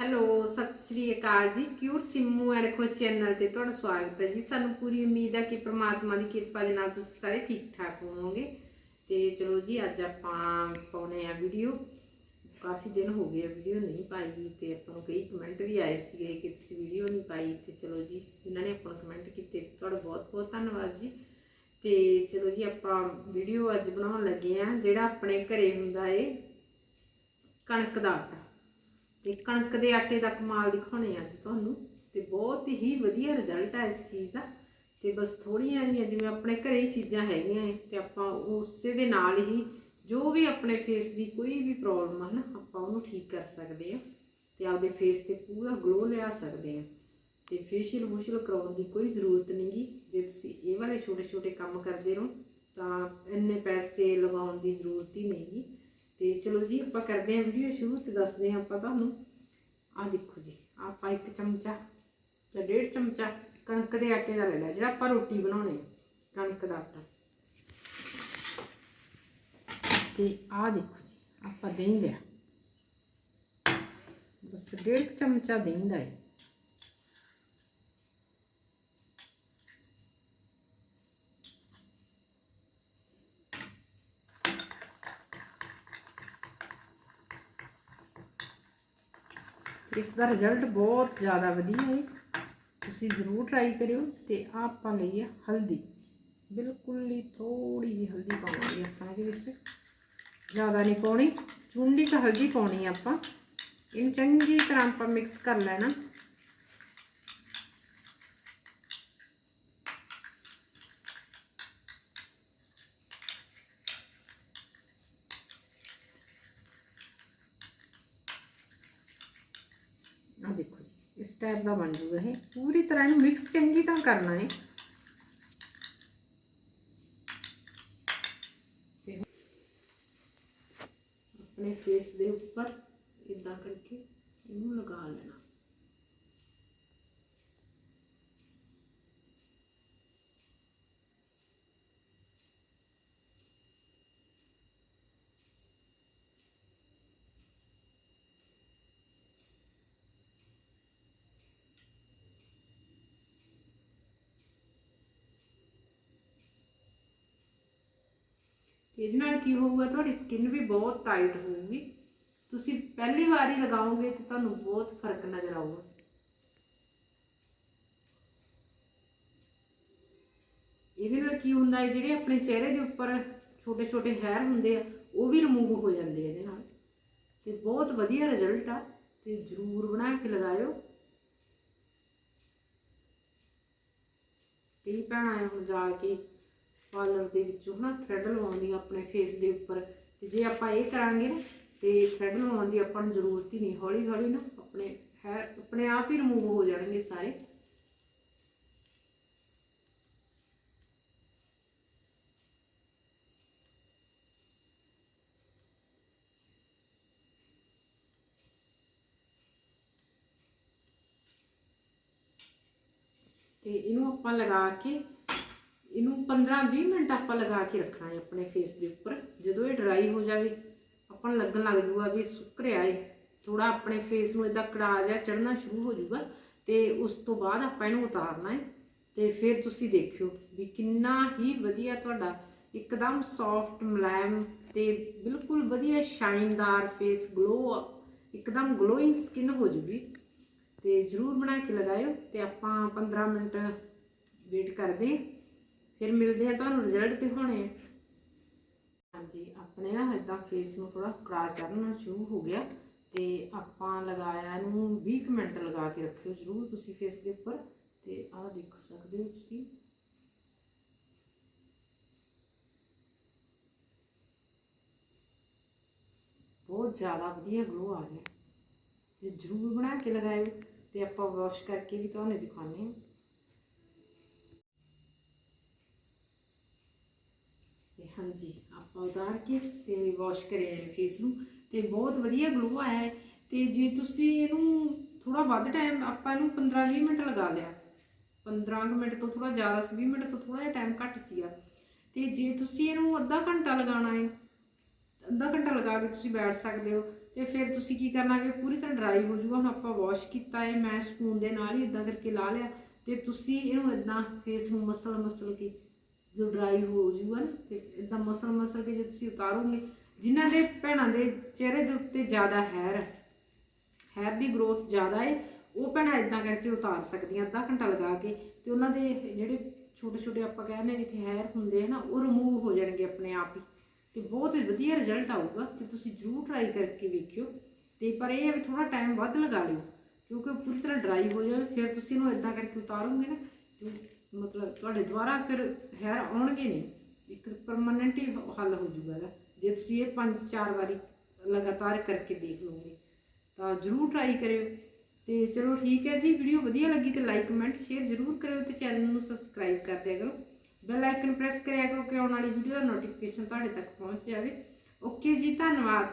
Hello ਸਤਿ ਸ੍ਰੀ ਅਕਾਲ ਜੀ। Cute Simmu and Khush channel ਤੇ ਤੁਹਾਡਾ ਸਵਾਗਤ ਹੈ ਜੀ। ਸਾਨੂੰ ਪੂਰੀ ਉਮੀਦ ਹੈ ਕਿ ਪ੍ਰਮਾਤਮਾ ਦੀ ਕਿਰਪਾ ਦੇ ਨਾਲ ਤੁਸੀਂ ਸਾਰੇ ਠੀਕ ਠਾਕ ਹੋਵੋਗੇ। ਤੇ ਚਲੋ ਜੀ, ਅੱਜ ਆਪਾਂ ਪਾਉਣੇ ਆ ਵੀਡੀਓ ਕਾਫੀ ਦਿਨ ਹੋ ਗਏ ਵੀਡੀਓ ਨਹੀਂ ਪਾਈ ਤੇ ਆਪਾਂ ਨੂੰ ਕਈ ਕਮੈਂਟ ਵੀ ਆਏ ਸੀਗੇ ਕਿ ਤੁਸੀਂ ਵੀਡੀਓ ਨਹੀਂ ਪਾਈ। ਤੇ ਚਲੋ ਜੀ, ਜਿਨ੍ਹਾਂ ਨੇ ਆਪਾਂ ਨੂੰ ਕਮੈਂਟ ਕੀਤੇ, ਤੁਹਾਡਾ ਬਹੁਤ ਬਹੁਤ ਧੰਨਵਾਦ ਜੀ। ਤੇ ਚਲੋ ਜੀ, ਆਪਾਂ ਵੀਡੀਓ ਅੱਜ ਬਣਾਉਣ ਲੱਗੇ ਆ, ਜਿਹੜਾ ਆਪਣੇ ਘਰੇ ਹੁੰਦਾ ਏ ਕਣਕ ਦਾ ਆਟਾ। ਤੇ ਕਣਕ ਦੇ ਆਟੇ ਦਾ ਕਮਾਲ ਦਿਖਾਉਣੇ ਅੱਜ ਤੁਹਾਨੂੰ। ਤੇ ਬਹੁਤ ਹੀ ਵਧੀਆ ਰਿਜ਼ਲਟ ਆ ਇਸ ਚੀਜ਼ ਦਾ। ਤੇ ਬਸ ਥੋੜੀਆਂ ਜਿਹੀਆਂ ਜਿਵੇਂ ਆਪਣੇ ਘਰੇ ਹੀ ਚੀਜ਼ਾਂ ਹੈਗੀਆਂ ਏ ਤੇ ਆਪਾਂ ਉਸੇ ਦੇ ਨਾਲ ਹੀ ਜੋ ਵੀ ਆਪਣੇ ਫੇਸ ਦੀ ਕੋਈ ਵੀ ਪ੍ਰੋਬਲਮ ਆ ਨਾ, ਆਪਾਂ ਉਹਨੂੰ ਠੀਕ ਕਰ ਸਕਦੇ ਆ ਤੇ ਆਪਦੇ ਫੇਸ ਤੇ ਪੂਰਾ ਗਲੋ ਲਿਆ ਸਕਦੇ ਆ। ਤੇ ਫੇਸ਼ੀਅਲ ਵੂਸ਼ੀਅਲ ਕਰਾਉਣ ਦੀ ਕੋਈ ਜ਼ਰੂਰਤ ਨਹੀਂਗੀ ਜੇ ਤੁਸੀਂ ਇਹ ਵਾਲੇ ਛੋਟੇ ਛੋਟੇ ਕੰਮ ਕਰਦੇ ਰਹੋ, ਤਾਂ ਇੰਨੇ ਪੈਸੇ ਲਗਾਉਣ ਦੀ ਜ਼ਰੂਰਤ ਹੀ ਨਹੀਂਗੀ ਤੇ ਚਲੋ ਜੀ, ਆਪਾਂ ਕਰਦੇ ਹਾਂ ਵੀਡੀਓ ਸ਼ੁਰੂ ਤੇ ਦੱਸਦੇ ਹਾਂ ਆਪਾਂ ਤੁਹਾਨੂੰ। ਆਹ ਦੇਖੋ ਜੀ, ਆਪਾਂ ਇੱਕ ਚਮਚਾ ਜਾਂ ਡੇਢ ਚਮਚਾ ਕਣਕ ਦੇ ਆਟੇ ਦਾ ਲੈ ਲਿਆ, ਜਿਹੜਾ ਆਪਾਂ ਰੋਟੀ ਬਣਾਉਣੀ ਕਣਕ ਦਾ ਆਟਾ। ਤੇ ਆਹ ਦੇਖੋ ਜੀ, ਆਪਾਂ ਦਹੀਂ ਲਿਆ। ਬਸ ਡੇਢ ਕੁ ਚਮਚਾ ਦਹੀਂ ਦਾ ਹੈ ਇਸ ਦਾ ਰਿਜ਼ਲਟ ਬਹੁਤ ਜ਼ਿਆਦਾ ਵਧੀਆ ਹੈ। ਤੁਸੀਂ ਜ਼ਰੂਰ ਟਰਾਈ ਕਰਿਓ ਤੇ ਆਪਾਂ ਲਈ ਆ ਹਲਦੀ। ਬਿਲਕੁਲ ਹੀ ਥੋੜੀ ਜਿਹੀ ਹਲਦੀ ਪਾਵਾਂਗੇ ਆਪਾਂ ਇਹਦੇ ਵਿੱਚ। ਜ਼ਿਆਦਾ ਨਹੀਂ ਪਾਉਣੀ। ਚੁੰਡੀ ਕ ਹਲਦੀ ਪਾਉਣੀ ਆਪਾਂ। ਇਹਨੂੰ ਚੰਗੀ ਤਰ੍ਹਾਂ ਆਪਾਂ ਮਿਕਸ ਕਰ ਲੈਣਾ ਆ ਦੇਖੋ ਜੀ ਇਸ ਟਾਈਪ ਦਾ ਬਣ ਜੂਗਾ ਇਹ। ਪੂਰੀ ਤਰ੍ਹਾਂ ਇਹਨੂੰ ਮਿਕਸ ਚੰਗੀ ਤਰ੍ਹਾਂ ਕਰਨਾ ਹੈ ਆਪਣੇ ਫੇਸ ਦੇ ਉੱਪਰ ਇਦਾਂ ਕਰਕੇ ਇਹਨੂੰ ਲਗਾ ਲੈਣਾ। ਇਹਦੇ ਨਾਲ ਕੀ ਹੋਊਗਾ, ਤੁਹਾਡੀ ਸਕਿਨ ਵੀ ਬਹੁਤ ਟਾਈਟ ਹੋਊਗੀ। ਤੁਸੀਂ ਪਹਿਲੀ ਵਾਰ ਹੀ ਲਗਾਓਗੇ ਤੇ ਤੁਹਾਨੂੰ ਬਹੁਤ ਫ਼ਰਕ ਨਜ਼ਰ ਆਊਗਾ। ਇਹਦੇ ਨਾਲ ਕੀ ਹੁੰਦਾ ਹੈ, ਜਿਹੜੇ ਆਪਣੇ ਚਿਹਰੇ ਦੇ ਉੱਪਰ ਛੋਟੇ ਛੋਟੇ ਹੈਰ ਹੁੰਦੇ ਆ, ਉਹ ਵੀ ਰਿਮੂਵ ਹੋ ਜਾਂਦੇ ਆ ਇਹਦੇ ਨਾਲ। ਤੇ ਬਹੁਤ ਵਧੀਆ ਰਿਜ਼ਲਟ ਆ, ਤੇ ਜਰੂਰ ਬਣਾ ਕੇ ਲਗਾਇਓ। ਕਈ ਭੈਣਾਂ ਹੁਣ ਜਾ ਕੇ ਪਾਰਲਰ ਦੇ ਵਿੱਚੋਂ ਨਾ ਥ੍ਰੈਡ ਲਵਾਉਂਦੀ ਆਪਣੇ ਫੇਸ ਦੇ ਉੱਪਰ। ਤੇ ਜੇ ਆਪਾਂ ਇਹ ਕਰਾਂਗੇ ਨਾ, ਤੇ ਥ੍ਰੈਡ ਲਵਾਉਣ ਦੀ ਆਪਾਂ ਨੂੰ ਜ਼ਰੂਰਤ ਹੀ ਨਹੀਂ ਹੌਲੀ ਹੌਲੀ ਨਾ ਆਪਣੇ ਹੈ ਆਪਣੇ ਆਪ ਹੀ ਰਿਮੂਵ ਹੋ ਜਾਣਗੇ ਸਾਰੇ। ਤੇ ਇਹਨੂੰ ਆਪਾਂ ਲਗਾ ਕੇ ਇਹਨੂੰ 15-20 ਮਿੰਟ ਆਪਾਂ ਲਗਾ ਕੇ ਰੱਖਣਾ ਹੈ ਆਪਣੇ ਫੇਸ ਦੇ ਉੱਪਰ। ਜਦੋਂ ਇਹ ਡਰਾਈ ਹੋ ਜਾਵੇ, ਆਪਾਂ ਨੂੰ ਲੱਗਣ ਲੱਗ ਜੂਗਾ ਵੀ ਸੁੱਕ ਰਿਹਾ ਹੈ। ਥੋੜਾ ਆਪਣੇ ਫੇਸ ਨੂੰ ਇਦਾਂ ਕੜਾ ਜਿਹਾ ਚੜਨਾ ਸ਼ੁਰੂ ਹੋ ਜੂਗਾ ਤੇ ਉਸ ਤੋਂ ਬਾਅਦ ਆਪਾਂ ਇਹਨੂੰ ਉਤਾਰਨਾ ਹੈ। ਤੇ ਫਿਰ ਤੁਸੀਂ ਦੇਖਿਓ ਵੀ ਕਿੰਨਾ ਹੀ ਵਧੀਆ ਤੁਹਾਡਾ ਇੱਕਦਮ ਸੌਫਟ ਮੁਲਾਇਮ ਤੇ ਬਿਲਕੁਲ ਵਧੀਆ ਸ਼ਾਈਨਦਾਰ ਫੇਸ ਗਲੋ ਇੱਕਦਮ ਗਲੋਇੰਗ ਸਕਿਨ ਹੋ ਜੂਗੀ। ਤੇ ਜਰੂਰ ਬਣਾ ਕੇ ਲਗਾਇਓ ਤੇ ਆਪਾਂ 15 ਮਿੰਟ ਵੇਟ ਕਰਦੇ ਹਾਂ। ਫਿਰ ਮਿਲਦੇ ਆ ਤੁਹਾਨੂੰ ਰਿਜ਼ਲਟ ਦਿਖਾਉਣੇ ਹਾਂਜੀ, ਆਪਣੇ ਨਾ ਇਦਾਂ ਫੇਸ ਨੂੰ ਥੋੜਾ ਕੜਾ ਚੜਨਾ ਸ਼ੁਰੂ ਹੋ ਗਿਆ ਤੇ ਆਪਾਂ ਲਗਾਇਆ ਇਹਨੂੰ 20 ਕੁ ਮਿੰਟ ਲਗਾ ਕੇ ਰੱਖਿਓ ਜਰੂਰ ਤੁਸੀਂ ਫੇਸ ਦੇ ਉੱਪਰ ਤੇ ਆਹ ਦੇਖ ਸਕਦੇ ਹੋ ਤੁਸੀਂ। ਬਹੁਤ ਜ਼ਿਆਦਾ ਵਧੀਆ ਗਲੋ ਆ ਗਿਆ ਤੇ ਜਰੂਰ ਬਣਾ ਕੇ ਲਗਾਇਓ ਤੇ ਆਪਾਂ ਵਾਸ਼ ਕਰਕੇ ਵੀ ਤੁਹਾਨੂੰ ਦਿਖਾਉਂਦੇ ਹਾਂ ਤੇ ਹਾਂਜੀ, ਆਪਾਂ ਉਤਾਰ ਕੇ ਤੇ ਵਾਸ਼ ਕਰਿਆ ਫੇਸ ਨੂੰ ਤੇ ਬਹੁਤ ਵਧੀਆ ਗਲੋ ਆਇਆ ਹੈ ਤੇ ਜੇ ਤੁਸੀਂ ਇਹਨੂੰ ਥੋੜਾ ਵੱਧ ਟਾਈਮ ਆਪਾਂ ਇਹਨੂੰ 15-20 ਮਿੰਟ ਲਗਾ ਲਿਆ। 15 ਕੁ ਮਿੰਟ ਤੋਂ ਥੋੜਾ ਜ਼ਿਆਦਾ ਸੀ 20 ਮਿੰਟ ਤੋਂ ਥੋੜਾ ਜਿਹਾ ਟਾਈਮ ਘੱਟ ਸੀਗਾ। ਤੇ ਜੇ ਤੁਸੀਂ ਇਹਨੂੰ ਅੱਧਾ ਘੰਟਾ ਲਗਾਉਣਾ ਹੈ, ਅੱਧਾ ਘੰਟਾ ਲਗਾ ਕੇ ਤੁਸੀਂ ਬੈਠ ਸਕਦੇ ਹੋ ਤੇ ਫਿਰ ਤੁਸੀਂ ਕੀ ਕਰਨਾ ਵੀ ਪੂਰੀ ਤਰ੍ਹਾਂ ਡਰਾਈ ਹੋ ਜਾਊਗਾ, ਹੁਣ ਆਪਾਂ ਵਾਸ਼ ਕੀਤਾ ਹੈ, ਮੈਂ ਸਪੂਨ ਦੇ ਨਾਲ ਹੀ ਇਦਾਂ ਕਰਕੇ ਲਾ ਲਿਆ ਤੇ ਤੁਸੀਂ ਇਹਨੂੰ ਇਦਾਂ ਫੇਸ ਨੂੰ ਮਸਲ ਮਸਲ ਕੇ ਜਦੋਂ ਡਰਾਈ ਹੋ ਜੂਗਾ ਨਾ, ਤੇ ਇਦਾਂ ਮਸਲ ਮਸਲ ਕੇ ਜੇ ਤੁਸੀਂ ਉਤਾਰੋਗੇ, ਜਿਨ੍ਹਾਂ ਦੇ ਭੈਣਾਂ ਦੇ ਚਿਹਰੇ ਦੇ ਉੱਤੇ ਜ਼ਿਆਦਾ ਹੈਰ ਹੈਰ ਦੀ ਗਰੋਥ ਜ਼ਿਆਦਾ ਹੈ, ਉਹ ਭੈਣਾਂ ਇਦਾਂ ਕਰਕੇ ਉਤਾਰ ਸਕਦੀਆਂ, ਅੱਧਾ ਘੰਟਾ ਲਗਾ ਕੇ, ਤੇ ਉਹਨਾਂ ਦੇ ਜਿਹੜੇ ਛੋਟੇ ਛੋਟੇ ਆਪਾਂ ਕਹਿੰਦੇ ਵੀ ਇੱਥੇ ਹੈਰ ਹੁੰਦੇ ਆ ਨਾ, ਉਹ ਰਿਮੂਵ ਹੋ ਜਾਣਗੇ ਆਪਣੇ ਆਪ ਹੀ। ਤੇ ਬਹੁਤ ਹੀ ਵਧੀਆ ਰਿਜ਼ਲਟ ਆਊਗਾ, ਤੇ ਤੁਸੀਂ ਜ਼ਰੂਰ ਟਰਾਈ ਕਰਕੇ ਵੇਖਿਓ। ਤੇ ਪਰ ਇਹ ਹੈ ਵੀ ਥੋੜਾ ਟਾਈਮ ਵੱਧ ਲਗਾ ਲਿਓ, ਕਿਉਂਕਿ ਪੂਰੀ ਤਰ੍ਹਾਂ ਡਰਾਈ ਹੋ ਜਾਵੇ ਫਿਰ ਤੁਸੀਂ ਇਹਨੂੰ ਇਦਾਂ ਕਰਕੇ ਉਤਾਰੋਗੇ ਨਾ ਮਤਲਬ ਤੁਹਾਡੇ ਦੁਆਰਾ ਫਿਰ ਹੈਰ ਆਉਣਗੇ ਨਹੀਂ, ਇੱਕ ਪਰਮਨੈਂਟ ਹੀ ਹੱਲ ਹੋ ਜਾਊਗਾ ਇਹਦਾ। ਜੇ ਤੁਸੀਂ ਇਹ ਪੰਜ ਚਾਰ ਵਾਰੀ ਲਗਾਤਾਰ ਕਰਕੇ ਦੇਖ ਲਓਗੇ, ਤਾਂ ਜਰੂਰ ਟਰਾਈ ਕਰਿਓ। ਤੇ ਚਲੋ ਠੀਕ ਹੈ ਜੀ ਵੀਡੀਓ ਵਧੀਆ ਲੱਗੀ ਤੇ ਲਾਈਕ ਕਮੈਂਟ ਸ਼ੇਅਰ ਜਰੂਰ ਕਰਿਓ ਤੇ ਚੈਨਲ ਨੂੰ ਸਬਸਕ੍ਰਾਈਬ ਕਰ ਦਿਆ ਕਰੋ। ਬੈਲ ਆਈਕਨ ਪ੍ਰੈਸ ਕਰਿਆ ਕਰੋ ਕਿ ਆਉਣ ਵਾਲੀ ਵੀਡੀਓ ਦਾ ਨੋਟੀਫਿਕੇਸ਼ਨ ਤੁਹਾਡੇ ਤੱਕ ਪਹੁੰਚ ਜਾਵੇ। ਓਕੇ ਜੀ, ਧੰਨਵਾਦ।